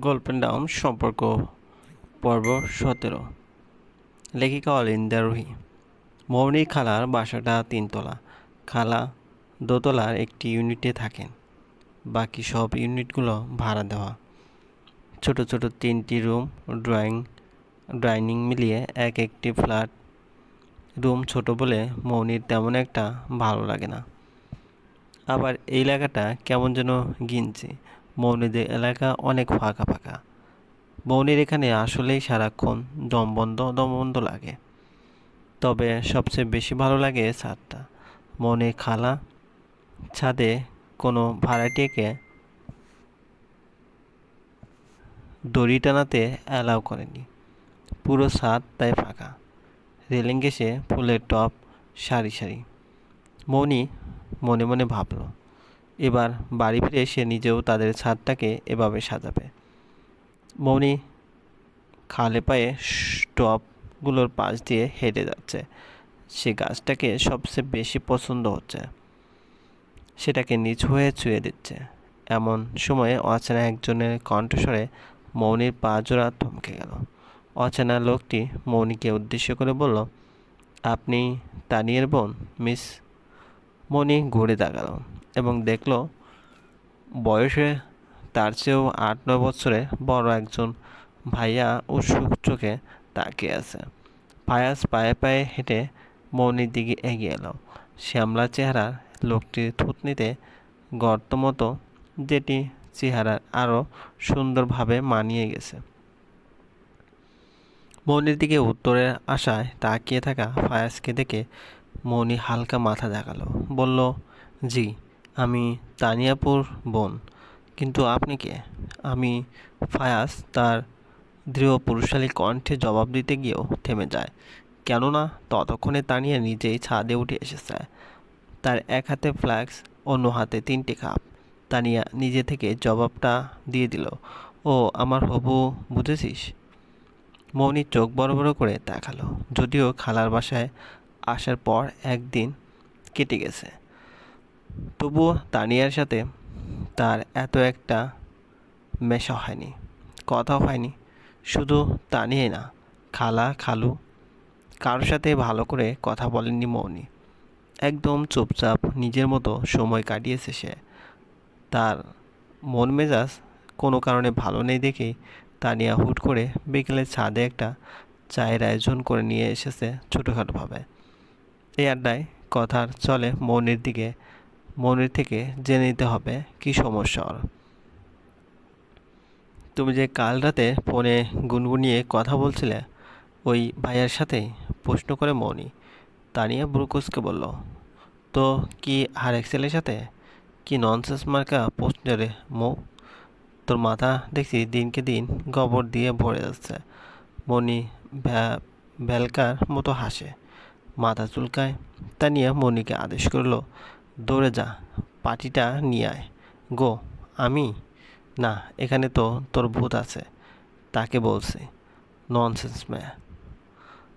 গল্পের নাম সম্পর্ক পর্ব সতেরো। লেখিকা অলিন্দা রুহি। মৌনি খালার বাসাটা তিনতলা। খালা দোতলার একটি ইউনিটে থাকেন। বাকি সব ইউনিটগুলো ভাড়া দেওয়া। ছোট ছোট তিনটি রুম, ড্রয়িং, ডাইনিং মিলিয়ে এক একটি ফ্ল্যাট। রুম ছোট বলে মৌনির তেমন একটা ভালো লাগে না। আবার এই এলাকাটা কেমন যেন গিনছে মৌনিদের এলাকা অনেক ফাঁকা ফাঁকা। মৌনির এখানে আসলেই সারাক্ষণ দমবন্ধ দমবন্ধ লাগে। তবে সবচেয়ে বেশি ভালো লাগে ছাদটা। মৌনির খালা ছাদে কোনো ভাড়াটিয়াকে দড়ি টানাতে অ্যালাউ করেনি। পুরো ছাদ তাই ফাঁকা। রেলিং ঘেসে ফুলের টপ সারি সারি। মৌনি মনে মনে ভাবল এবার বাড়ি ফিরে এসে নিজেও তাদের ছাদটাকে এভাবে সাজাবে। মৌনি খালে পায়ে স্টপগুলোর পাশ দিয়ে হেঁটে যাচ্ছে। সে গাছটাকে সবচেয়ে বেশি পছন্দ হচ্ছে। সেটাকে নিচু হয়ে ছুঁয়ে দিচ্ছে। এমন সময়ে অচেনা একজনের কণ্ঠস্বরে মৌনির পা জোড়া থমকে গেল। অচেনা লোকটি মৌনিকে উদ্দেশ্য করে বলল, আপনি তানিয়ের বোন, মিস? মনি ঘুরে তাকালো। এবং দেখল বয়সে তার চেয়েও আট নয় বছরে বড় একজন ভাইয়া উৎসুক চোখে তাকিয়ে আছে। ফায়াস পায়ে পায়ে হেঁটে মৌনির দিকে এগিয়ে এলো। শ্যামলা চেহারা লোকটির থুতনিতে গর্ত মতো, যেটি চেহারার আরও সুন্দরভাবে মানিয়ে গেছে। মৌনির দিকে উত্তরের আশায় তাকিয়ে থাকা ফায়াসকে দেখে মৌনি হালকা মাথা দেখাল বলল, জি। আমি তানিয়াপুর বোন। কিন্তু আপনি কে? আমি ফায়াস তার দৃঢ় পুরুষালী কণ্ঠে জবাব দিতে গিয়েও থেমে যায়। কেননা ততক্ষণে তানিয়া নিজেই ছাদে উঠে এসেছে। তার এক হাতে ফ্ল্যাক্স, অন্য হাতে তিনটি কাপ। তানিয়া নিজে থেকে জবাবটা দিয়ে দিল, ও আমার হবু, বুঝেছিস? মৌনি চোখ বড় বড় করে দেখাল যদিও খালার বাসায় আসার পর একদিন কেটে গেছে। তবুও তানিয়ার সাথে তার এত একটা মেশা হয়নি, কথাও হয়নি। শুধু তানিয়াই না, খালা, খালু, কারোর সাথে ভালো করে কথা বলেননি মৌনি। একদম চুপচাপ নিজের মতো সময় কাটিয়েছে সে। তার মন মেজাজ কোনো কারণে ভালো নেই দেখেই তানিয়া হুট করে বিকেলে ছাদে একটা চায়ের আয়োজন করে নিয়ে এসেছে ছোটোখাটোভাবে। এই আড্ডায় কথার চলে মৌনির দিকে মৌনির থেকে জেনে নিতে হবে, কি সমস্যা ওর? তুমি যে কাল রাতে ফোনে গুনগুনিয়ে কথা বলছিলে, ওই ভাইয়ার সাথেই? প্রশ্ন করে মৌনি। তানিয়া ব্রুকুসকে বলল, তো কি আর এক্সেলের সাথে? কি ননসেন্স মার্কা প্রশ্ন রে, মৌ? তোর মাথা দেখছি দিনকে দিন গোবর দিয়ে ভরে যাচ্ছে। মনি ভ্যালকার মতো হাসে। মাথা চুলকায়। তা নিয়ে মনিকে আদেশ করল দৌড়ে যা, পাটিটা নিয়ে আয়। গো, আমি? না, এখানে তো তোর ভূত আছে, তাকে বলছে। ননসেন্স, ম্যা।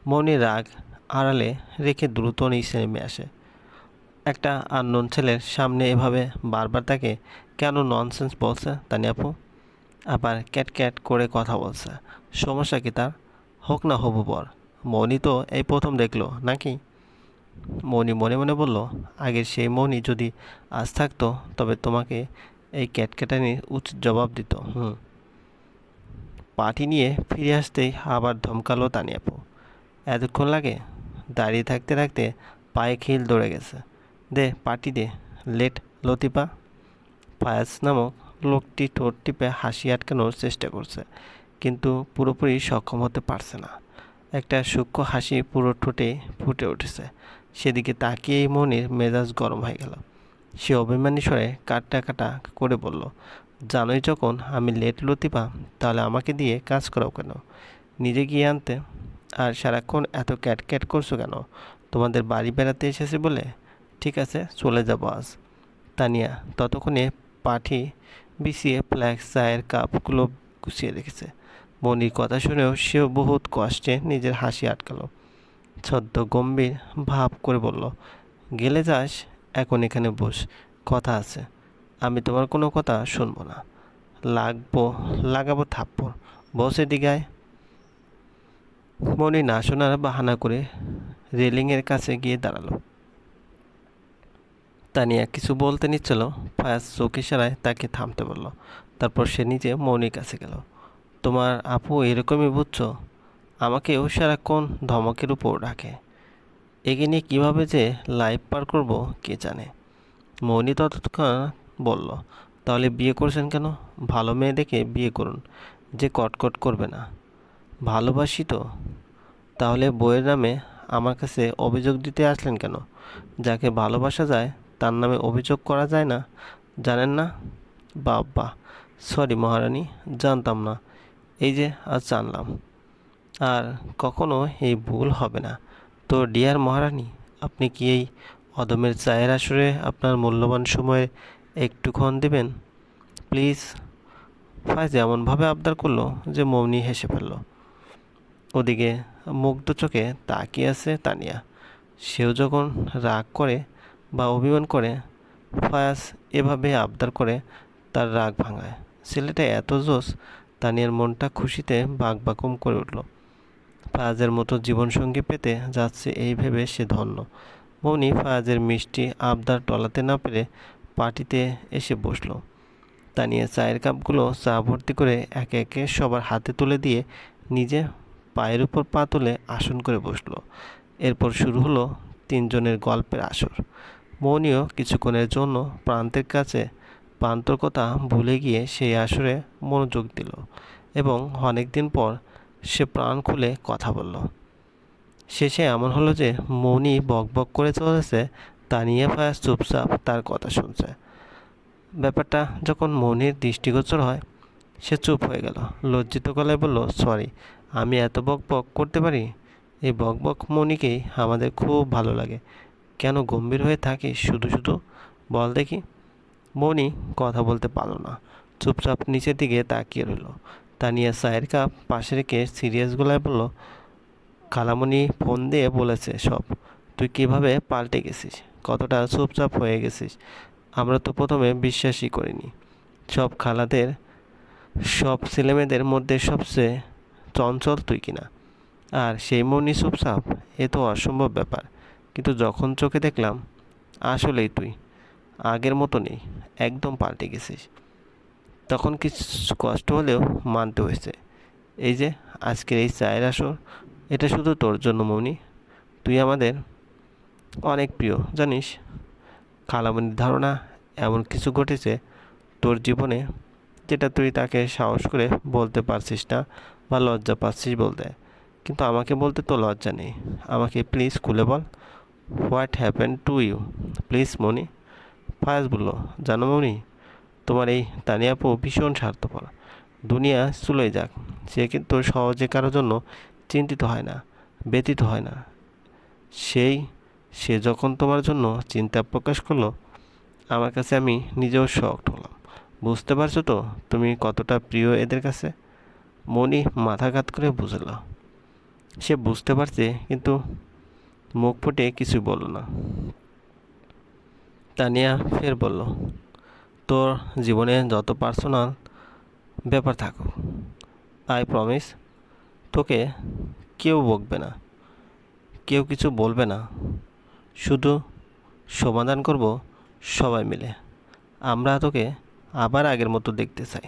মনি রাগ আড়ালে রেখে দ্রুত নিচে নেমে আসে। একটা আননোন ছেলের সামনে এভাবে বারবার তাকে কেন ননসেন্স বলছে তানি আপু? আবার ক্যাট ক্যাট করে কথা বলছে। সমস্যা কি তার? হোক না, হবু বর। মনি তো এই প্রথম দেখল, নাকি? মনি মনে মনে বলল, আগের সেই মনি যদি আজ থাকতো, তবে তোমাকে এই ক্যাটক্যাটানির উচিত জবাব দিত, হুম। পাটি নিয়ে ফিরে আসতেই আবার ধমকালো তানিয়াপু। এতক্ষণ লাগে? দাঁড়িয়ে থাকতে থাকতে পায়ে খিল দৌড়ে গেছে। দে পাটি দে, লেট লতিপা ফায়াজ নামক লোকটি ঠোঁট টিপে হাসি আটকানোর চেষ্টা করছে, কিন্তু পুরোপুরি সক্ষম হতে পারছে না। একটা সূক্ষ্ম হাসি পুরো ঠোঁটে ফুটে উঠেছে। সেদিকে তাকিয়েই মনির মেজাজ গরম হয়ে গেল। সে অভিমানী স্বরে কাটা করে বলল, জানোই যখন আমি লেট লতিপা তাহলে আমাকে দিয়ে কাজ করাও কেন? নিজে গিয়ে আনতে? আর সারাক্ষণ এত ক্যাট ক্যাট করছ কেন? তোমাদের বাড়ি বেড়াতে এসেছে বলে? ঠিক আছে, চলে যাব আজ। তানিয়া ততক্ষণে পাঠি বিছিয়ে ফ্ল্যাক্স চায়ের কাপগুলো গুছিয়ে রেখেছে। মনির কথা শুনেও সেও বহুত কষ্টে নিজের হাসি আটকালো। ছদ্ম গম্ভীর ভাব করে বলল, গেলে যাস, এখন এখানে বস, কথা আছে। আমি তোমার কোনো কথা শুনব না। লাগবো, লাগাবো থাপ্পড়। বস এদিকে আয়। মনি না শোনার বাহানা করে রেলিংয়ের কাছে গিয়ে দাঁড়াল। তানিয়া কিছু বলতে নিচ্ছিল, ফায়াজ চোখ ইশারায় তাকে থামতে বলল। তারপর সে নিজে মৌনির কাছে গেল। তোমার আপু এরকমই বুঝছ? আমাকেও সারাক্ষণ ধমকের উপর রাখে। একে নিয়ে কীভাবে যে লাইফ পার করব, কে জানে? মৌনি ততক্ষণ বলল, তাহলে বিয়ে করছেন কেন? ভালো মেয়ে দেখে বিয়ে করুন। যে কটকট করবে না। ভালোবাসি তো। তাহলে বইয়ের নামে আমার কাছে অভিযোগ দিতে আসলেন কেন? যাকে ভালোবাসা যায়, তার নামে অভিযোগ করা যায় না। জানেন না? বাবা সরি মহারানী, জানতাম না। এই যে, আজ জানলাম। আর কখনো এই ভুল হবে না। তো, ডিয়ার মহারানী, আপনি কি এই অদমের চায়ের আসরে আপনার মূল্যবান সময়ে একটুক্ষণ দেবেন? প্লিজ। ফাইজ এমনভাবে আবদার করল যে মমনি হেসে ফেলল। ওদিকে মুগ্ধ চোখে তাকিয়ে আছে তানিয়া। সেও যখন রাগ করে বা অভিমান করে ফায়াস এভাবে আবদার করে তার রাগ ভাঙায়। ছেলেটা এত জোস তানিয়ার মনটা খুশিতে বাকবাকম করে উঠল। ফায়াজের মতো জীবনসঙ্গী পেতে যাচ্ছে এই ভেবে সে ধন্য। মৌনি ফায়াজের মিষ্টি আবদার টলাতে না পেরে পার্টিতে এসে বসল। তানিয়া চায়ের কাপগুলো চা ভর্তি করে একে একে সবার হাতে তুলে দিয়ে নিজে পায়ের উপর পা তুলে আসন করে বসল। এরপর শুরু হলো তিনজনের গল্পের আসর। মৌনীয় কিছুক্ষণের জন্য প্রান্তের কাছে প্রান্তর কথা ভুলে গিয়ে সেই আসরে মনোযোগ দিল এবং অনেক দিন পর সে প্রাণ খুলে কথা বলল। শেষে এমন হলো যে মৌনি বক বক করে চলেছে তা নিয়ে ফায়াস চুপচাপ তার কথা শুনছে। ব্যাপারটা যখন মৌনির দৃষ্টিগোচর হয়, সে চুপ হয়ে গেল। লজ্জিত গলায় বলল, সরি, আমি এত বক বক করতে পারি? এই বক বক মৌনিকেই আমাদের খুব ভালো লাগে। কেন গম্ভীর হয়ে থাকি শুধু শুধু? বল দেখি। মৌনি কথা বলতে পারল না। চুপচাপ নিচের দিকে তাকিয়ে রইল। তানিয়া চায়ের কাপ পাশে রেখে সিরিয়াস গলায় বলল খালামণি ফোন দিয়ে বলেছে সব। তুই কীভাবে পাল্টে গেছিস? কতটা চুপচাপ হয়ে গেছিস? আমরা তো প্রথমে বিশ্বাসই করিনি। সব খালাদের, সব ছেলেমেয়েদের মধ্যে সবচেয়ে চঞ্চল তুই কিনা আর সেই মনি চুপচাপ, এ তো অসম্ভব ব্যাপার। কিন্তু যখন চোখে দেখলাম, আসলেই তুই। আগের মতো নেই, একদম পাল্টে গেছিস। তখন কিছু কষ্ট হলেও মানতে হয়েছে। এই যে, আজকের এই চায়ের আসর, এটা শুধু তোর জন্য মৌনি। তুই আমাদের অনেক প্রিয়, জানিস? খালামনির ধারণা এমন কিছু ঘটেছে তোর জীবনে যেটা তুই তাকে সাহস করে বলতে পারছিস না বা লজ্জা পাচ্ছিস বলতে। কিন্তু আমাকে বলতে তো লজ্জা নেই। আমাকে প্লিজ খুলে বল। What happen to you please Moni. Fayaz বলল, জানো মনি তোমার এই তানিয়াপু ভীষণ স্বার্থপর। দুনিয়া চলে যাক, সে কিন্তু সহজে কারোর জন্য চিন্তিত হয় না, ব্যতীত হয় না। সেই, সে যখন তোমার জন্য চিন্তা প্রকাশ করল, আমার কাছে আমি নিজেও শখ হলাম। বুঝতে পারছ তো, তুমি কতটা প্রিয় এদের কাছে? মনি মাথাঘাত করে বুঝল। সে বুঝতে পারছে, কিন্তু মুখ ফুটে কিছু বলল না। তানিয়া ফের বলল তোর জীবনে যত পার্সোনাল ব্যাপার থাকুক আই প্রমিস তোকে কেউ বকবে না, কেউ কিছু বলবে না। শুধু সমাধান করব সবাই মিলে। আমরা তোকে আবার আগের মতো দেখতে চাই।